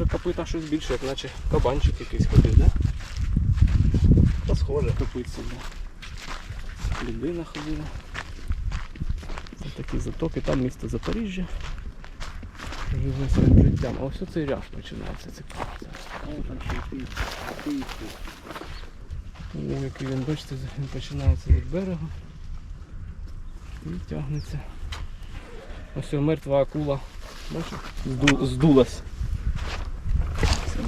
вже копита щось більше, як наче кабанчик якийсь ходив, да? Та схоже. Копитці, да. Людина ходила. Це такі затоки, там місто Запоріжжя. Живе своїм життям. А ось цей ряж починається цікаво. О, який він, бачите, він починається від берега і тягнеться. Ось мертва акула. Бачите? Здулась.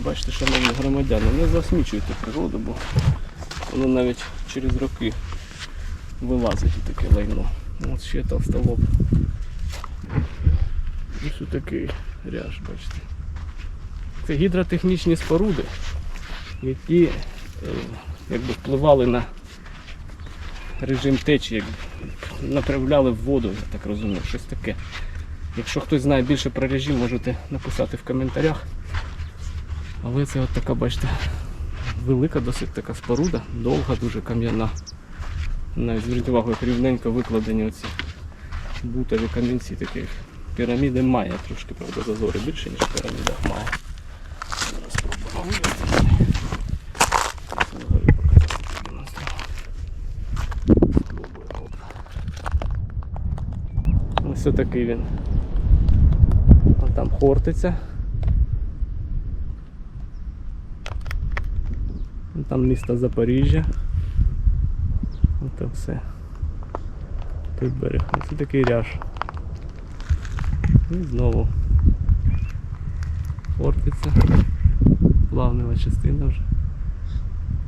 Бачите, шановні громадяни, не засмічуйте природу, бо воно навіть через роки вилазить таке лайно. От ще товстолоб. Ось такий ряж, бачите. Це гідротехнічні споруди, які е, якби впливали на режим течії, направляли в воду, я так розумію, щось таке. Якщо хтось знає більше про режим, можете написати в коментарях. Але це от така, бачите, велика досить така споруда, довга, дуже кам'яна. Навіть зверніть увагу, як рівненько викладені оці бутові камінці такі. Піраміди має трошки, правда, зазори більше, ніж в пірамідах має. Зараз спробуємо вивести. Ось такий він. Вон там Хортиця. Там місто Запоріжжя. Ото все. Тут берег. Ось такий ряж. І знову Хортиця. Плавнева частина вже.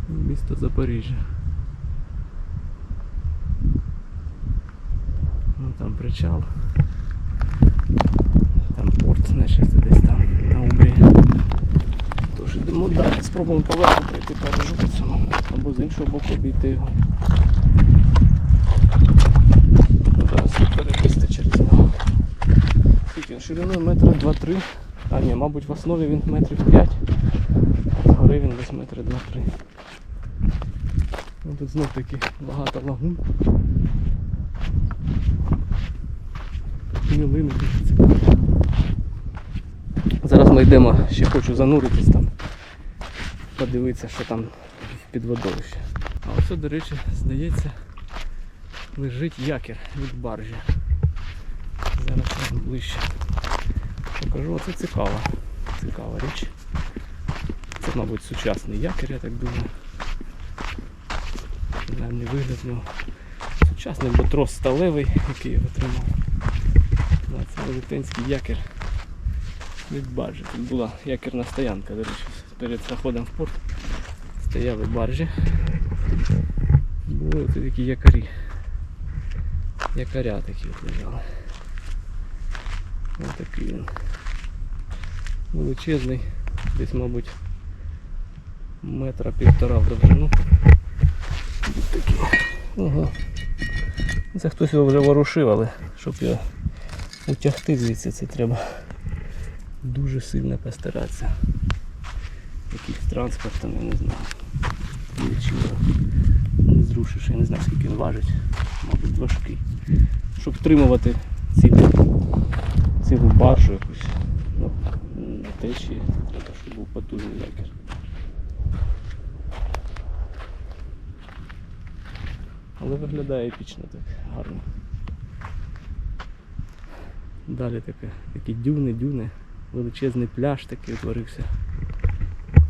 Місто Запоріжжя. Ну там причал. Там порт, значить, десь там. Йдемо далі, спробуємо поверху пройти пережу по. Або з іншого боку обійти його. Ну, Зараз переписти через нього. Скільки? Шириною метра 2-3. А ні, мабуть в основі він метрів 5. Згори він десь метри 2-3. Ну, Тут знов таки багато лагун. Мілини. Зараз ми йдемо, ще хочу зануритись там, подивитися, що там під водою ще. А ось, до речі, здається, лежить якір від баржі. Зараз я ближче покажу. Оце цікава. Цікава річ. Це, мабуть, сучасний якір, я так думаю. Принаймні вигляд в нього сучасний, бо сталевий, який його тримав. Да, це велетенський якір від баржі. Тут була якірна стоянка, до речі, перед заходом в порт стояли баржі. Були тут такі якорі. Якоря такі от лежали. Ось такий він. Величезний, десь, мабуть, метра півтора в довжину. Ось такий. Ого. Це хтось його вже ворушив, але щоб його утягти звідси, це треба дуже сильно постаратися. Якийсь транспортом, я не знаю. Нічого не зрушиш, я не знаю скільки він важить. Мабуть, важкий. Щоб втримувати цілу, цілу баржу якусь. Ну, на течії треба, щоб був потужний якір. Але виглядає епічно так, гарно. Далі таке, такі дюни, дюни, величезний пляж такий утворився.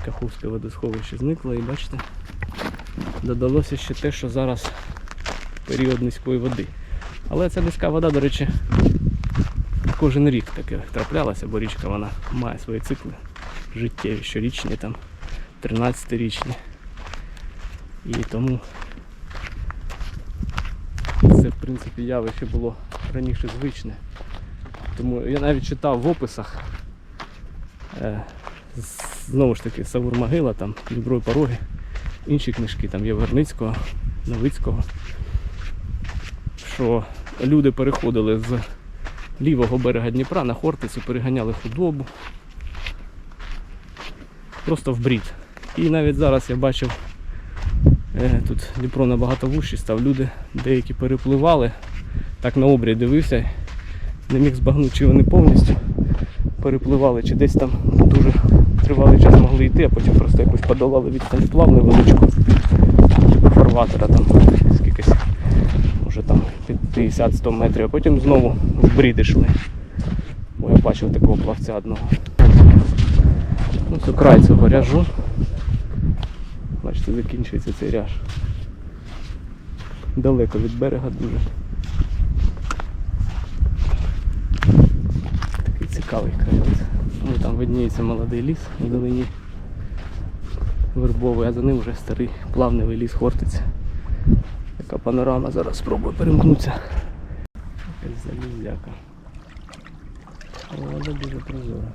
Каховське водосховище зникло і бачите, додалося ще те, що зараз період низької води. Але ця низька вода, до речі, кожен рік таке траплялася, бо річка вона має свої цикли життєві, щорічні, там 13-річні. І тому це в принципі явище було раніше звичне. Тому я навіть читав в описах. Е, з- знову ж таки Савур Могила, там Діброй Пороги, інші книжки, там Євгерницького, Новицького, що люди переходили з лівого берега Дніпра на Хортицю, переганяли худобу. Просто в брід. І навіть зараз я бачив, е, тут Дніпро набагато вужчий став, люди деякі перепливали, так на обрій дивився, не міг збагнути, чи вони повністю перепливали, чи десь там дуже тривалий час могли йти, а потім просто якось подолали відстань вплав невеличку. До фарватера там скількись, може там під 50-100 метрів, а потім знову в брід йшли. Бо я бачив такого плавця одного. Ну, це край цього ряжу. Бачите, закінчується цей ряж. Далеко від берега дуже. Такий цікавий краєвид. Ну, там видніється молодий ліс вдалині. Вербовий, а за ним вже старий плавневий ліс Хортиця. Така панорама, зараз спробую перемкнутися. Якась залізяка. Вона дуже прозора.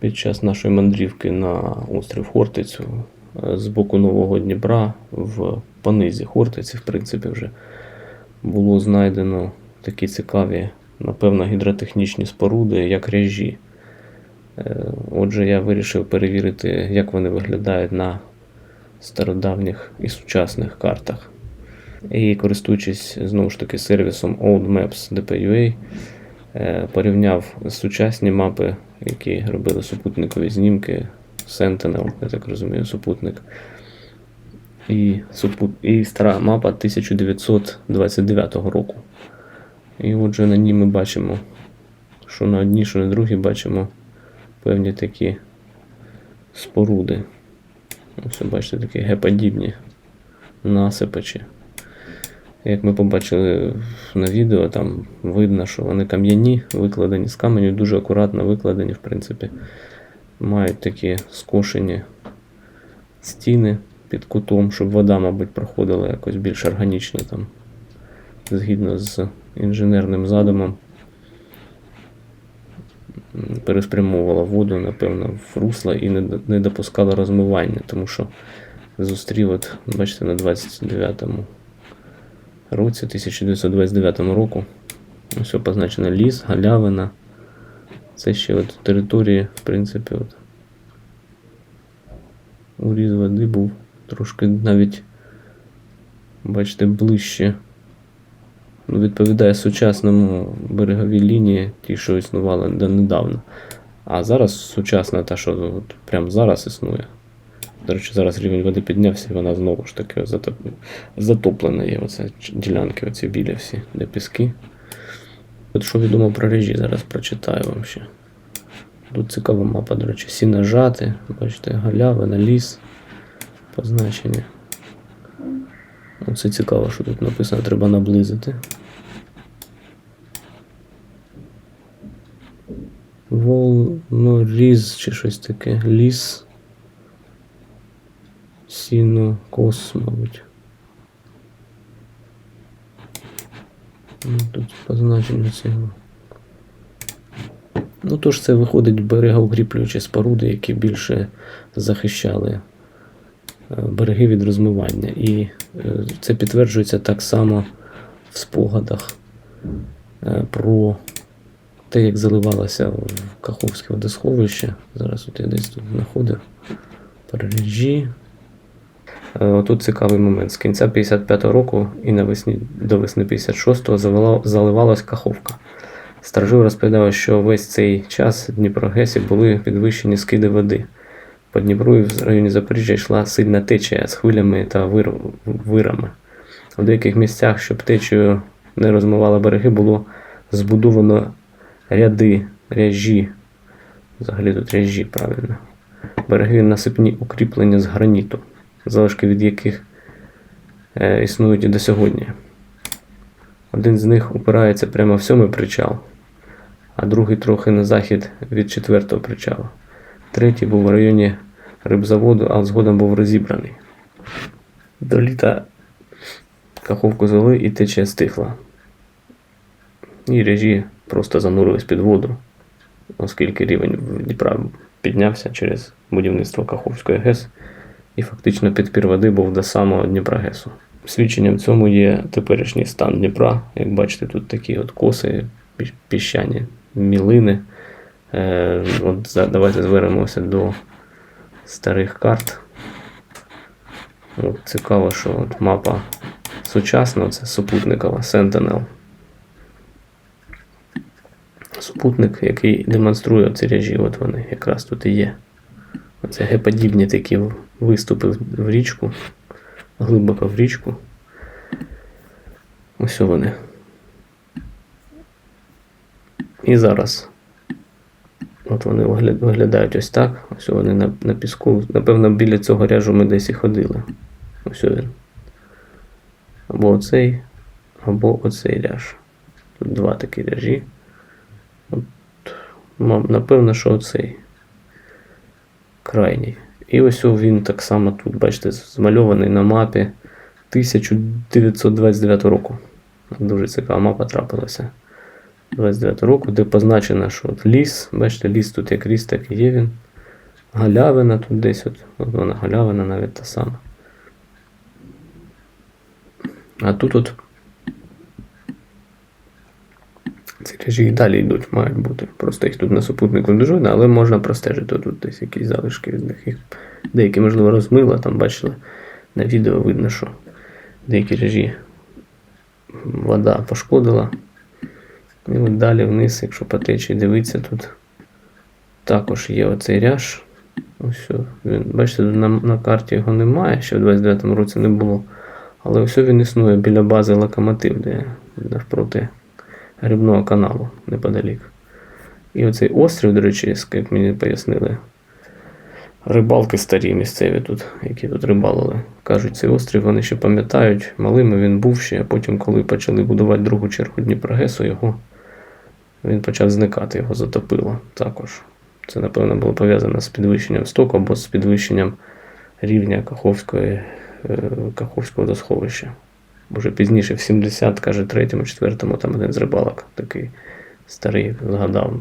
Під час нашої мандрівки на острів Хортицю е, з боку Нового Дніпра в понизі Хортиці, в принципі, вже було знайдено такі цікаві, напевно, гідротехнічні споруди, як ряжі. Е, Отже, я вирішив перевірити, як вони виглядають на стародавніх і сучасних картах. І користуючись знову ж таки сервісом Old Maps DPUA, е, порівняв сучасні мапи, які робили супутникові знімки, Sentinel, я так розумію, супутник. І, і стара мапа 1929 року. І отже, на ній ми бачимо, що на одній, що на другій бачимо певні такі споруди. Ось бачите, такі геподібні насипачі. Як ми побачили на відео, там видно, що вони кам'яні, викладені з каменю, дуже акуратно викладені, в принципі. Мають такі скошені стіни під кутом, щоб вода, мабуть, проходила якось більш органічно там, згідно з інженерним задумом. Переспрямовувала воду, напевно, в русло і не, не допускала розмивання, тому що зустрів, от, бачите, на 29-му році, 1929 року. Ось позначено ліс, галявина. Це ще от території, в принципі, от. Уріз води був трошки навіть, бачите, ближче. Ну, відповідає сучасному береговій лінії, ті, що існували недавно. А зараз сучасна та, що от прямо зараз існує. До речі, зараз рівень води піднявся, і вона знову ж таки затоплена є. Оце ділянки оці білі всі, де піски. От що відомо про режі, зараз прочитаю вам ще. Тут цікава мапа, до речі, всі нажати. Бачите, галявина, ліс, позначення. Оце цікаво, що тут написано, треба наблизити. Волноріз чи щось таке. Ліс. Сіно, кос, мабуть. Ну, Тут позначення цього. Ну, тож це виходить берегоукріплюючі споруди, які більше захищали береги від розмивання. І е, це підтверджується так само в спогадах е, про те, як заливалося в Каховське водосховище. Зараз от я десь тут знаходив перережі. Е, Отут цікавий момент. З кінця 55-го року і навесні до весни 56-го завела- заливалась Каховка. Старжил розповідав, що весь цей час Дніпрогесі були підвищені скиди води. По Дніпру і в районі Запоріжжя йшла сильна течія з хвилями та вир... вирами. У деяких місцях, щоб течею не розмивала береги, було збудовано ряди, ряжі. Взагалі тут ряжі, правильно. Береги насипні укріплення з граніту, залишки від яких е, існують і до сьогодні. Один з них упирається прямо в сьомий причал, а другий трохи на захід від четвертого причалу. Третій був в районі рибзаводу, а згодом був розібраний. До літа каховку зали і течія стихла. І режі просто занурились під воду, оскільки рівень Дніпра піднявся через будівництво Каховської ГЕС, і фактично підпір води був до самого Дніпра ГЕСу. Свідченням цьому є теперішній стан Дніпра. Як бачите, тут такі от коси, піщані мілини. Е, от давайте звернемося до старих карт. От, цікаво, що от мапа сучасна, це супутникова Sentinel. супутник, який демонструє ці ряжі. От вони якраз тут і є. Оце геподібні такі виступи в в річку, глибоко в річку. Ось вони. І зараз. От вони виглядають ось так. Ось вони на, на піску. Напевно, біля цього ряжу ми десь і ходили. Ось він. Або оцей, або оцей ряж. Тут два такі ряжі. От, напевно, що оцей. Крайній. І ось він так само тут, бачите, змальований на мапі 1929 року. Дуже цікава мапа трапилася. 29 року, де позначено, що от ліс, бачите, ліс тут як ліс, так і є він. Галявина тут десь, от, от вона галявина навіть та сама. А тут от ці режі і далі йдуть, мають бути. Просто їх тут на супутнику не дуже але можна простежити тут десь якісь залишки від них. Їх деякі, можливо, розмило, там бачили на відео видно, що деякі режі вода пошкодила. І от далі вниз, якщо по течії дивитися, тут також є оцей ряж. Ось він, бачите, на, на карті його немає, ще в 29-му році не було. Але ось він існує біля бази локомотив, де навпроти грибного каналу неподалік. І оцей острів, до речі, як мені пояснили, рибалки старі місцеві тут, які тут рибалили. Кажуть, цей острів вони ще пам'ятають, малими він був ще, а потім, коли почали будувати другу чергу Дніпрогесу, його він почав зникати, його затопило також. Це, напевно, було пов'язано з підвищенням стоку або з підвищенням рівня Каховської, е, Каховського досховища. Бо пізніше, в 70, каже, третьому, четвертому, там один з рибалок такий старий згадав.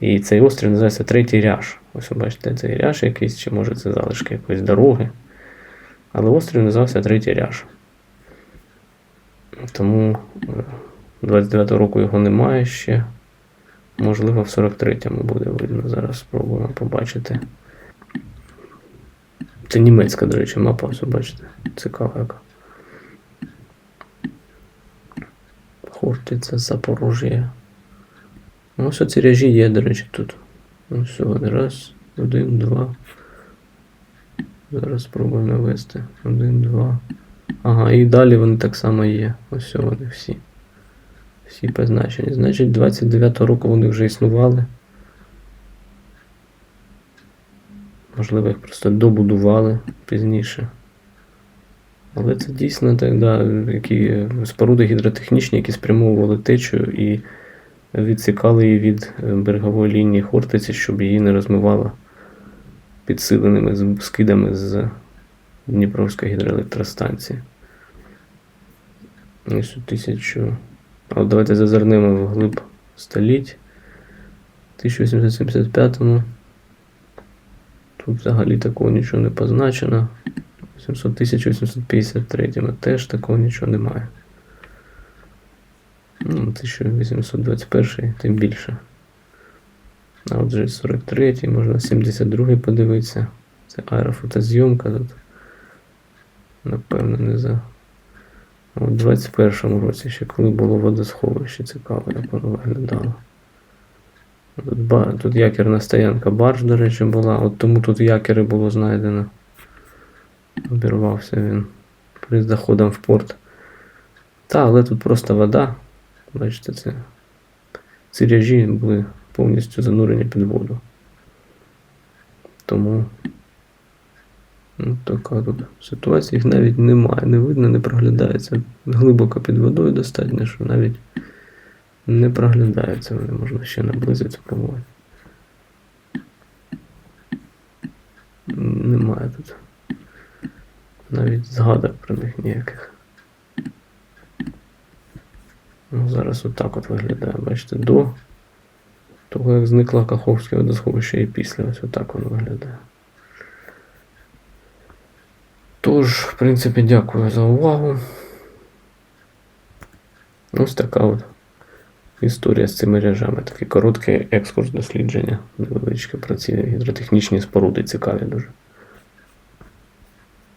І цей острів називається Третій ряж. Ось ви бачите, цей ряж якийсь, чи може це залишки якоїсь дороги. Але острів називався Третій ряж. Тому е, 29-го року його немає ще. Можливо, в 43-му буде видно. Зараз спробуємо побачити. Це німецька, до речі, мапа, ви бачите. Цікава яка. Хортиця, Запорожжя. Ось оці ряжі є, до речі, тут. Ось вони. Раз, один, два. Зараз спробую навести. Один, два. Ага, і далі вони так само є. Ось вони всі. Всі позначені. Значить, 29-го року вони вже існували. Можливо, їх просто добудували пізніше. Але це дійсно так, які споруди гідротехнічні, які спрямовували течію і відсікали її від е, берегової лінії Хортиці, щоб її не розмивало підсиленими скидами з Дніпровської гідроелектростанції. Ось у тисячу. От давайте зазирнемо вглиб століть. В 1875-му. Тут взагалі такого нічого не позначено. 800 1853 теж такого нічого немає. Ну, 1821 тим більше. А от вже 43 можна 72 подивитися. Це аерофотозйомка тут. Напевно, не за. У 21-му році ще коли було водосховище, цікаво, воно виглядало. Тут, тут якірна стоянка барж, до речі, була, от тому тут якіри було знайдено. Обірвався він перед заходом в порт. Та, але тут просто вода. Бачите, це. Ці ряжі були повністю занурені під воду. Тому. Ну, така тут ситуація. Їх навіть немає, не видно, не проглядається. Глибоко під водою достатньо, що навіть не проглядаються. Вони можна ще наблизити спробувати. Немає тут. Навіть згадок про них ніяких. Ну, зараз отак от виглядає. Бачите, до того, як зникла Каховське водосховище і після ось отак воно виглядає. Тож, в принципі, дякую за увагу. Ось така от історія з цими ряжами. Такий короткий екскурс дослідження, невеличке про ці гідротехнічні споруди цікаві дуже.